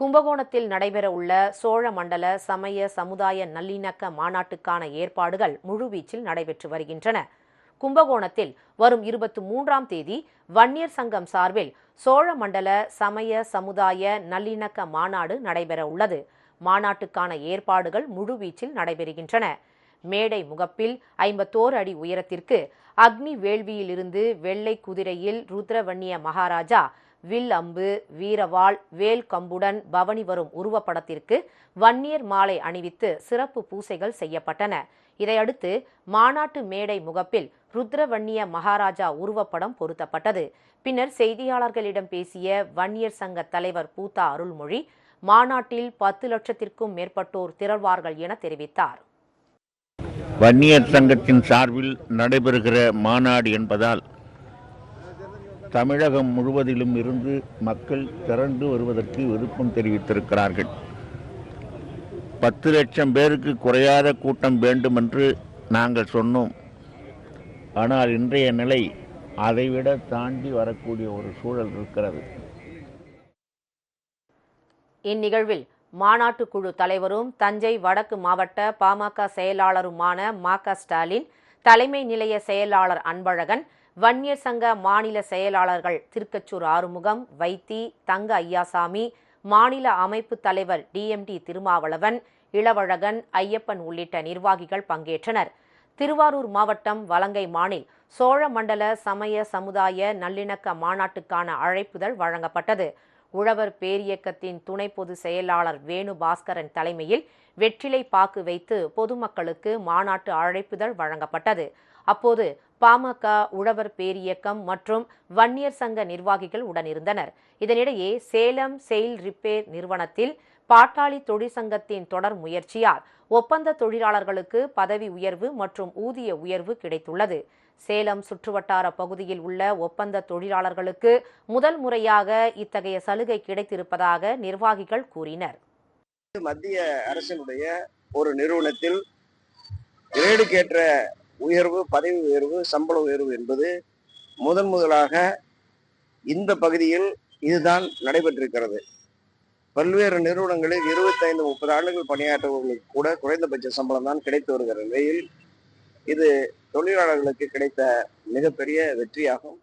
கும்பகோணத்தில் நடைபெற உள்ள சோழ மண்டல சமய சமுதாய நல்லிணக்க மாநாட்டுக்கான ஏற்பாடுகள் முழுவீச்சில் நடைபெற்று வருகின்றன. கும்பகோணத்தில் வரும் இருபத்தி மூன்றாம் தேதி வன்னியர் சங்கம் சார்பில் சோழ மண்டல சமய சமுதாய நல்லிணக்க மாநாடு நடைபெற உள்ளது மாநாட்டுக்கான ஏற்பாடுகள் முழுவீச்சில் நடைபெறுகின்றன. மேடை முகப்பில் ஐம்பத்தோரு அடி உயரத்திற்கு அக்னி வேள்வியிலிருந்து வெள்ளை குதிரையில் ருத்ரவன்னிய மகாராஜா வில் அம்பு வீரவாள் வேல் கம்புடன் பவனி வரும் உருவப்படத்திற்கு வன்னியர் மாலை அணிவித்து சிறப்பு பூசைகள் செய்யப்பட்டன. இதையடுத்து மாநாட்டு மேடை முகப்பில் ருத்ரவன்னிய மகாராஜா உருவப்படம் பொருத்தப்பட்டது. பின்னர் செய்தியாளர்களிடம் பேசிய வன்னியர் சங்க தலைவர் பூத்தா அருள்மொழி மாநாட்டில் பத்து லட்சத்திற்கும் மேற்பட்டோர் திரள்வார்கள் என தெரிவித்தார். வன்னியர் சங்கத்தின் சார்பில் நடைபெறுகிற மாநாடு என்பதால் தமிழகம் முழுவதிலும் இருந்து மக்கள் திரண்டு வருவதற்கு விருப்பம் தெரிவித்திருக்கிறார்கள். பத்து லட்சம் பேருக்கு குறையாத கூட்டம் வேண்டும் என்று நாங்கள் சொன்னோம். ஆனால் இன்றைய நிலை அதைவிட தாண்டி வரக்கூடிய ஒரு சூழல் இருக்கிறது. இந்நிகழ்வில் மாநாட்டு குழு தலைவரும் தஞ்சை வடக்கு மாவட்ட பாமக செயலாளருமான மா க ஸ்டாலின் தலைமை நிலைய செயலாளர் அன்பழகன் வன்னியர் சங்க மாநில செயலாளர்கள் திருக்கச்சூர் ஆறுமுகம் வைத்தி தங்க ஐயாசாமி மாநில அமைப்பு தலைவர் டிஎம்டி திருமாவளவன் இளவழகன் ஐயப்பன் உள்ளிட்ட நிர்வாகிகள் பங்கேற்றனர். திருவாரூர் மாவட்டம் வலங்கை மானில் சோழ மண்டல சமய சமுதாய நல்லிணக்க மாநாட்டுக்கான அழைப்புதல் வழங்கப்பட்டது. உழவர் பேரியக்கத்தின் துணை பொது செயலாளர் வேணு பாஸ்கரன் தலைமையில் வெற்றிலை பாக்கு வைத்து பொதுமக்களுக்கு மாநாட்டு அழைப்புதல் வழங்கப்பட்டது. அப்போது பாமக உழவர் பேரியக்கம் மற்றும் வன்னியர் சங்க நிர்வாகிகள் உடனிருந்தனர். இதனிடையே சேலம் செயில் ரிப்பேர் நிறுவனத்தில் பாட்டாளி தொழிற்சங்கத்தின் தொடர் முயற்சியால் ஒப்பந்த தொழிலாளர்களுக்கு பதவி உயர்வு மற்றும் ஊதிய உயர்வு கிடைத்துள்ளது. சேலம் சுற்றுவட்டார பகுதியில் உள்ள ஒப்பந்த தொழிலாளர்களுக்கு முதல் முறையாக இத்தகைய சலுகை கிடைத்திருப்பதாக நிர்வாகிகள் கூறினர். மத்திய அரசினுடைய ஒரு நிறுவனத்தில் கிரேடுக்கேற்ற உயர்வு பதவி உயர்வு சம்பள உயர்வு என்பது முதன் முதலாக இந்த பகுதியில் இதுதான் நடைபெற்றிருக்கிறது. பல்வேறு நிறுவனங்களில் இருபத்தைந்து முப்பது ஆண்டுகள் பணியாற்றுபவர்களுக்கு கூட குறைந்தபட்ச சம்பளம் தான் கிடைத்து வருகிற நிலையில் இது தொழிலாளர்களுக்கு கிடைத்த மிகப்பெரிய வெற்றியாகும்.